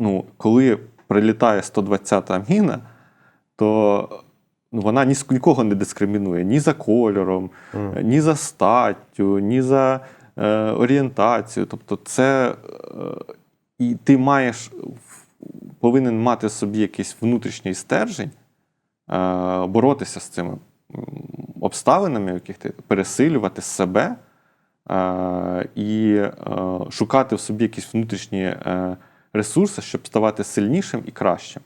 ну, коли прилітає 120-та міна, то ну, вона ні нікого не дискримінує ні за кольором, Мгм. ні за статтю, ні за е, орієнтацію. Тобто, це е, і ти маєш повинен мати в собі якийсь внутрішній стержень, е, боротися з цими обставинами, в яких ти пересилювати себе е, і е, шукати в собі якісь внутрішні е, ресурси, щоб ставати сильнішим і кращим.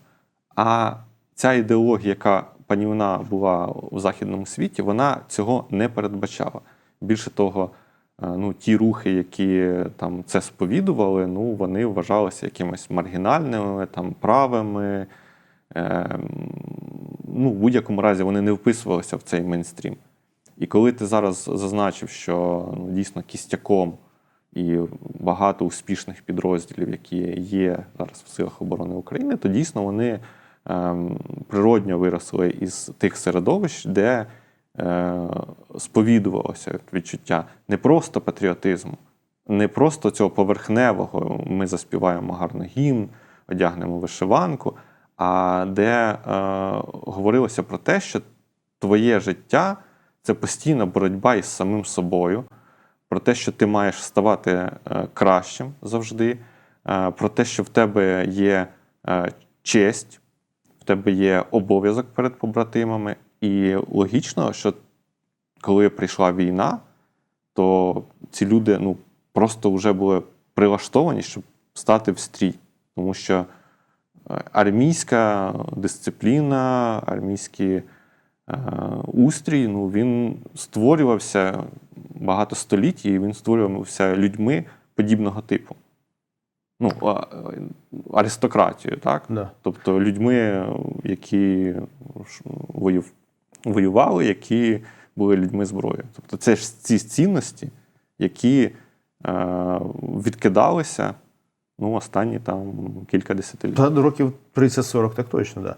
А ця ідеологія, яка панівна була у західному світі, вона цього не передбачала. Більше того, е, ну, ті рухи, які там це сповідували, ну, вони вважалися якимось маргінальними, там, правими. Е, ну, в будь-якому разі вони не вписувалися в цей мейнстрім. І коли ти зараз зазначив, що ну, дійсно кістяком і багато успішних підрозділів, які є зараз в силах оборони України, то дійсно вони ем, природньо виросли із тих середовищ, де е, сповідувалося відчуття не просто патріотизму, не просто цього поверхневого, ми заспіваємо гарно гімн, одягнемо вишиванку, а де е, говорилося про те, що твоє життя це постійна боротьба із самим собою, про те, що ти маєш ставати е, кращим завжди, е, про те, що в тебе є е, честь, в тебе є обов'язок перед побратимами. І логічно, що коли прийшла війна, то ці люди ну, просто вже були прилаштовані, щоб стати в стрій. Тому що армійська дисципліна, армійський е, устрій, ну, він створювався багато століть, і він створювався людьми подібного типу. Ну, а- е, так? Да. Тобто людьми, які воюв- воювали, які були людьми зброї. Тобто це ж ці цінності, які е, відкидалися ну, останні там кілька десятиліть. Років 30-40, так точно, да.